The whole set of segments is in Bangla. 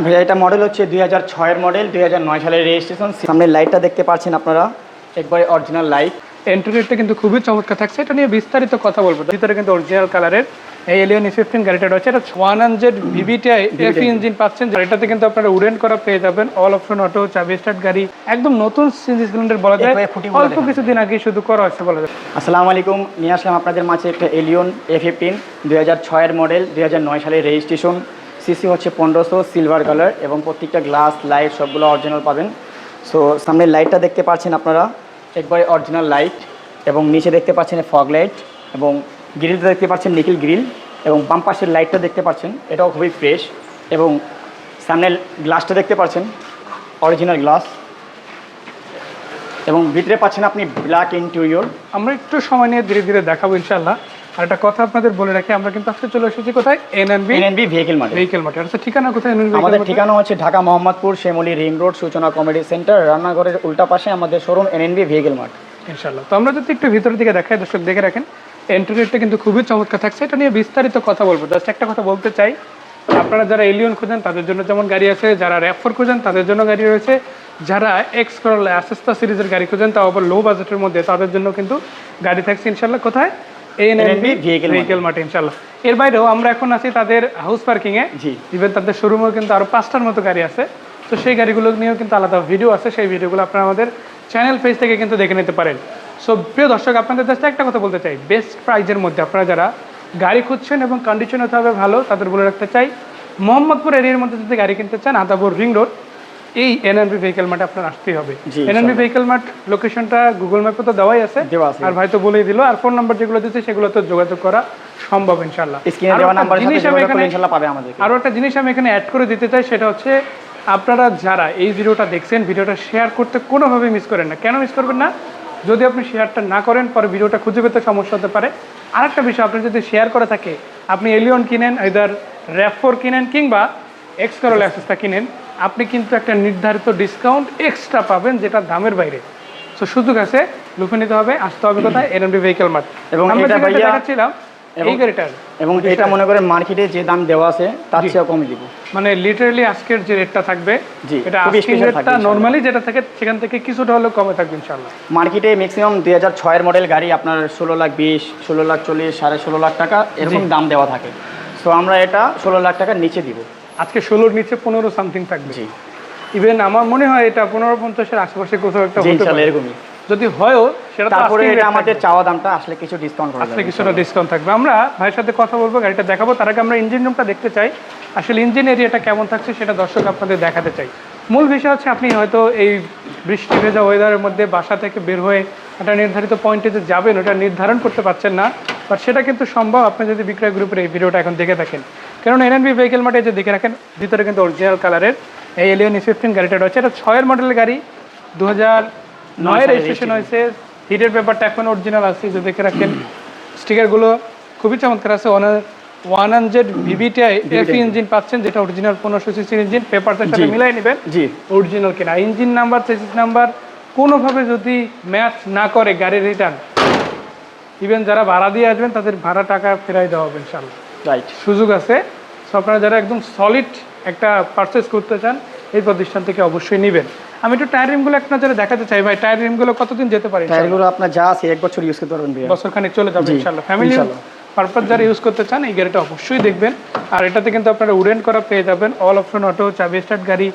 ভাইয়া এটা মডেল হচ্ছে দুই হাজার ছয়ের মডেল দুই হাজার নয় সালের রেজিস্ট্রেশন সামনে লাইটটা দেখতে পাচ্ছেন আপনারা। একবারে অরিজিনাল লাইট এন্ট্রিটা কিন্তু খুবই চমৎকার থাকছে। এটা নিয়ে বিস্তারিত কথা বলব। ভিতরে কিন্তু অরিজিনাল কালারের এই এলিয়ন ফিফটিন গাড়িটা রয়েছে। এটা ওয়ান হান্ড্রেড ভিভিটিআই এফি ইঞ্জিন পাচ্ছেন। এটাতে কিন্তু আপনারা উডেন করা পেয়ে যাবেন। অল অপশন অটো চাবি স্টার্ট গাড়ি একদম নতুন সিরিজ সিলিন্ডার বলা যায়। অল্প কিছুদিন আগে শুধু করা হচ্ছে বলা যায়। আসসালামু আলাইকুম। নিয়ে আসলাম আপনাদের মাঝে একটা এলিয়ন এ ফিফটিন দুই হাজার ছয়ের মডেল দুই হাজার নয় সালের রেজিস্ট্রেশন সিসি হচ্ছে পনেরোশো সিলভার কালার এবং প্রত্যেকটা গ্লাস লাইট সবগুলো অরিজিনাল পাবেন। সো সামনের লাইটটা দেখতে পাচ্ছেন আপনারা, একবারে অরিজিনাল লাইট এবং নিচে দেখতে পাচ্ছেন ফগ লাইট এবং গ্রিলটা দেখতে পাচ্ছেন নিখিল গ্রিল এবং বাম পাশের লাইটটা দেখতে পাচ্ছেন, এটাও খুবই ফ্রেশ এবং সামনের গ্লাসটা দেখতে পাচ্ছেন অরিজিনাল গ্লাস এবং ভিতরে পাচ্ছেন আপনি ব্ল্যাক ইন্টেরিয়র আমরা একটু সময় নিয়ে ধীরে ধীরে দেখাবো ইনশাল্লাহ আর একটা কথা আপনাদের বলে রাখি আমরা কিন্তু আজকে চলে এসেছি কোথায়? NNB NNB vehicle market vehicle market আচ্ছা ঠিকানা কোথায় এনএনবি আমাদের ঠিকানা হচ্ছে Dhaka Mohammadpur Shyamoli ring road Suchona comedy centre রান্নাঘরের উল্টা পাশে আমাদের শোরুম এনএনবি ভেহিকেল মার্ট ইনশাল্লাহ তো আমরা যদি একটু ভিতরের দিকে দেখাই দর্শক দেখে রাখেন এন্ট্রিটা কিন্তু খুবই চমৎকার থাকছে। এটা নিয়ে বিস্তারিত কথা বলব। জাস্ট একটা কথা বলতে চাই আপনারা যারা এলিয়ন খোঁজেন তাদের জন্য যেমন গাড়ি আছে যারা র্যাফোর খোঁজেন তাদের জন্য গাড়ি রয়েছে। যারা এক্স করল অ্যাসেস্তা সিরিজের গাড়ি খোঁজেন তাও আবার লো বাজেটের মধ্যে তাদের জন্য কিন্তু গাড়ি থাকছে। ইনশাল্লাহ কোথায়? এএনএনবি ভেহিকেল মার্ট ইনশাল্লাহ এর বাইরেও আমরা এখন আছি তাদের হাউস পার্কিংয়ে জি। ইভেন তাদের শোরুমেও কিন্তু আরও পাঁচটার মতো গাড়ি আছে। তো সেই গাড়িগুলো নিয়েও কিন্তু আলাদা ভিডিও আছে। সেই ভিডিওগুলো আপনারা আমাদের চ্যানেল পেজ থেকে কিন্তু দেখে নিতে পারেন। সো প্রিয় দর্শক আপনাদের কাছে একটা কথা বলতে চাই। বেস্ট প্রাইজের মধ্যে আপনারা যারা গাড়ি খুঁজছেন এবং কন্ডিশন হতে হবে ভালো তাদের বলে রাখতে চাই মোহাম্মদপুর এরিয়ার মধ্যে যদি গাড়ি কিনতে চান আদাবুর রিং রোড এই এনএনবি ভেহিকেল মার্টে আপনার আসতেই হবে। এনএনবি ভেহিকেল মার্ট লোকেশনটা গুগল ম্যাপে তো দেওয়াই আছে। আর ভাই তো বলেই দিল আর ফোন নাম্বার যেগুলো দিচ্ছে সেগুলো তো যোগাযোগ করা সম্ভব ইনশাল্লাহ। জিনিস আমি এখানে- আরও একটা জিনিস আমি এখানে অ্যাড করে দিতে চাই সেটা হচ্ছে আপনারা যারা এই ভিডিওটা দেখছেন ভিডিওটা শেয়ার করতে কোনোভাবে মিস করেন না। কেন মিস করবেন না? যদি আপনি শেয়ারটা না করেন পরে ভিডিওটা খুঁজে পেতে সমস্যা হতে পারে। আরেকটা বিষয় আপনি যদি শেয়ার করে থাকে আপনি এলিয়ন কিনেন ইদার র্যাফোর কিনেন কিংবা এক্স করল অ্যাক্সেসটা কিনেন আপনি কিন্তু একটা নির্ধারিত ডিসকাউন্ট এক্সট্রা পাবেন যেটা দামের বাইরে। তো সুযোগ আছে লুফে নিতে হবে আসতে হবে কোথায়? এনএমডি ভেহিকেল মার্ট এবং আমরা এটা যে ভাইয়া- দেখাচ্ছিলাম এই এবং- গাড়িটার এবং এটা মনে করেন মার্কেটে যে দাম দেওয়া আছে তার চেয়েও কমে দিব। মানে লিটারালি আজকের যে রেটটা থাকবে এটা আস্কিং রেটটা নরমালি যেটা থাকে সেখান থেকে কিছুটা হলেও কমে থাকবে ইনশাআল্লাহ মার্কেটে ম্যাক্সিমাম দুই হাজার ছয়ের মডেল গাড়ি আপনার ষোলো লাখ বিশ ষোলো লাখ চল্লিশ সাড়ে ষোলো লাখ টাকা এরকম দাম দেওয়া থাকে। সো আমরা এটা ষোলো লাখ টাকার নিচে দিব। আজকে ষোলোর নিচে পনেরো সামথিং থাকবে। জি। ইভেন আমার মনে হয় এটা পনেরো পঞ্চাশের আশেপাশে কোথাও একটা হতে এরকমই। যদি হয়ও সেটা তারপরে এটা আমাদের চাওয়া দামটা আসলে কিছু ডিসকাউন্ট করা আসলে কিছুটা ডিসকাউন্ট থাকবে। আমরা ভাইয়ের সাথে কথা বলব গাড়িটা দেখাবো। তার আগে আমরা ইঞ্জিন রুমটা দেখতে চাই। আসলে ইঞ্জিন এরিয়াটা কেমন থাকছে সেটা দর্শক আপনাদের দেখাতে চাই। মূল বিষয় হচ্ছে আপনি হয়তো এই বৃষ্টি ভেজা ওয়েদারের মধ্যে বাসা থেকে বের হয়ে একটা নির্ধারিত পয়েন্টে যে যাবেন ওটা নির্ধারণ করতে পারছেন না। বাট সেটা কিন্তু সম্ভব আপনি যদি বিক্রয় গ্রুপের এই ভিডিওটা এখন দেখে থাকেন। কারণ এনএনবি ভেহিকেল মার্টে যে দেখে রাখেন ভিতরে কিন্তু অরিজিনাল কালারের এই এলিয়ন ফিফটিন গাড়িটা রয়েছে। এটা ছয়ের মডেলের গাড়ি দু হাজার নয় রেজিস্ট্রেশন হয়েছে। হিটের পেপারটা এখন অরিজিনাল আছে যে দেখে রাখেন। স্টিকারগুলো খুবই চমৎকার আছে। ওয়ান হান্ড্রেড ভিভিটিআই এফি ইঞ্জিন পাচ্ছেন যেটা অরিজিনাল পনেরোশো সিসির ইঞ্জিন পেপারটার সাথে। মিলাই নেবেন। জি। অরিজিনাল কিনা। ইঞ্জিন নাম্বার চেসিস নাম্বার কোনোভাবে যদি ম্যাচ না করে গাড়ির রিটার্ন ইভেন যারা ভাড়া দিয়ে আসবেন তাদের ভাড়া টাকা ফেরাই দেওয়া হবে ইনশাল্লাহ রাইট সুযোগ আছে। সো আপনারা যারা একদম সলিড একটা পারচেস করতে চান এই প্রতিষ্ঠান থেকে অবশ্যই নেবেন। আমি একটু টায়ার রিমগুলো এক নজরে দেখাতে চাই ভাই। টায়ার রিমগুলো কতদিন যেতে পারে টায়ারগুলো আপনার যা আছে এক বছর ইউজ করতে পারবেন বছর খানিক চলে যাবে জি, ইনশাল্লাহ ফ্যামিলি পারপাস যারা ইউজ করতে চান এই গাড়িটা অবশ্যই দেখবেন। আর এটাতে কিন্তু আপনারা উডেন করা পেয়ে যাবেন। অল অপশন অটো চাবি স্টার্ট গাড়ি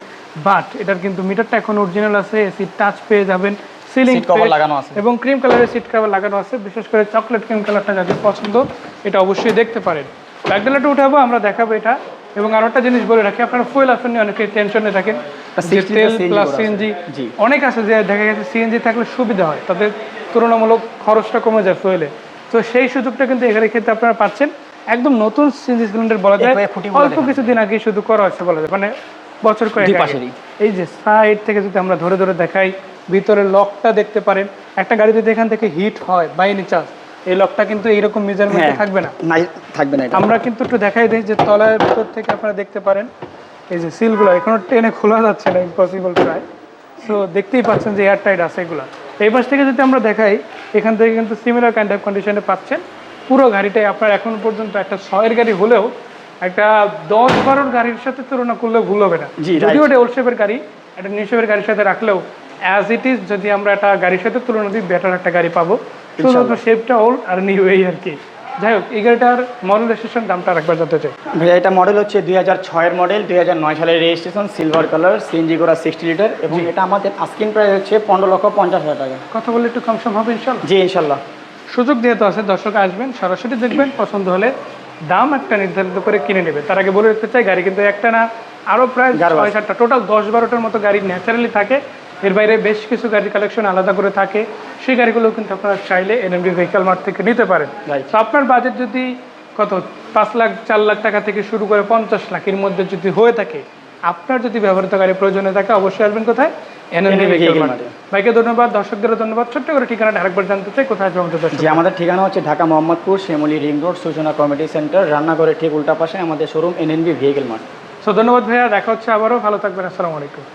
বাট এটার কিন্তু মিটারটা এখন অরিজিনাল আছে। এসি টাচ পেয়ে যাবেন সিলিং cover লাগানো আছে। এবং ক্রিম কালারের সিট কভার লাগানো আছে। বিশেষ করে চকলেট ক্রিম কালারটা যাদের পছন্দ এটা অবশ্যই দেখতে পারেন। ব্যাকডালাটা উঠাবো আমরা দেখাবো এটা। এবং আরও একটা জিনিস বলে রাখি আপনারা ফুয়েল অপশন নিয়ে অনেকে টেনশনে থাকেন। যে তেল প্লাস সিএনজি অনেক আছে যে দেখা গেছে সিএনজি থাকলে সুবিধা হয় তাদের তুলনামূলক খরচটা কমে যায় ফুয়েলে তো সেই সুযোগটা কিন্তু এখানে ক্ষেত্রে আপনারা পাচ্ছেন। একদম নতুন সিএনজি সিলিন্ডার বলা যায়। অল্প। কিছুদিন আগে শুধু করা হচ্ছে বলা যায়। মানে বছর কয়েক। এই যে সাইড থেকে যদি আমরা ধরে ধরে দেখাই ভিতরে লকটা দেখতে পারেন। একটা গাড়ি যদি এখান থেকে হিট হয় বাই এনি চান্স এই লকটা কিন্তু এইরকম মেজারমেন্টে হ্যাঁ। থাকবে না। নাই থাকবে না আমরা কিন্তু একটু দেখাই দিই যে তলার ভিতর থেকে আপনারা দেখতে পারেন এই যে সিলগুলো এখনও টেনে খোলা যাচ্ছে না ইম্পসিবল প্রায়। সো দেখতেই পাচ্ছেন যে এয়ার টাইট আছে এগুলো। এই পাশ থেকে যদি আমরা দেখাই এখান থেকে কিন্তু সিমিলার কাইন্ড অফ কন্ডিশনে পাচ্ছেন। পুরো গাড়িটাই আপনার এখন পর্যন্ত একটা ছয়ের গাড়ি হলেও একটা দশ বারোর গাড়ির সাথে তুলনা করলে ভুল হবে না। যদিও এটা ওল্ড শেপের গাড়ি একটা নিউ শেপের গাড়ির সাথে রাখলেও অ্যাজ ইট ইজ যদি আমরা একটা গাড়ির সাথে তুলনা দিই বেটার একটা গাড়ি পাবো। শুধুমাত্র শেপটা ওল্ড আর নিউ এই আর কি। যাই হোক এই গাড়িটার মডেল রেজিস্ট্রেশন দামটা আরেকবার জানতে চাই। ভাইয়া এটা মডেল হচ্ছে দুই হাজার ছয়ের মডেল দুই হাজার নয় সালের রেজিস্ট্রেশন সিলভার কালার সিএনজি করা সিক্সটি লিটার এবং এটা আমাদের আস্কিন প্রাইস হচ্ছে পনেরো লক্ষ পঞ্চাশ হাজার টাকা। কথা বলে একটু কম সম হবে ইনশাল্লাহ জি ইনশাল্লাহ সুযোগ যেহেতু আছে দর্শক আসবেন সরাসরি দেখবেন পছন্দ হলে দাম একটা নির্ধারিত করে কিনে নেবে। তার আগে বলে রাখতে চাই গাড়ি কিন্তু একটা না আরও প্রায়। ছয় সাতটা টোটাল দশ বারোটার মতো গাড়ি ন্যাচারালি থাকে। এর বাইরে বেশ কিছু গাড়ি কালেকশন আলাদা করে থাকে। সেই গাড়িগুলো কিন্তু আপনারা চাইলে এনএমডি ভেহিক্যাল মার্ট থেকে নিতে পারেন। তো আপনার বাজেট যদি কত? পাঁচ লাখ চার লাখ টাকা থেকে শুরু করে পঞ্চাশ লাখের মধ্যে যদি হয়ে থাকে আপনার যদি ব্যবহৃত গাড়ি প্রয়োজনে থাকে অবশ্যই আসবেন কোথায়? এনএমডি মার্ট ভাইকে ধন্যবাদ দর্শকদেরও ধন্যবাদ। ছোট্ট করে ঠিকানাটা আরেকবার জানতে চাই কোথায় আমাদের ঠিকানা হচ্ছে Dhaka Mohammadpur Shyamoli ring road Suchona committee centre রান্নাঘরের ঠিক উল্টা পাশে আমাদের showroom NNB vehicle mart so ধন্যবাদ ভাইয়া দেখা হচ্ছে আবারও। ভালো থাকবেন আসসালামু আলাইকুম।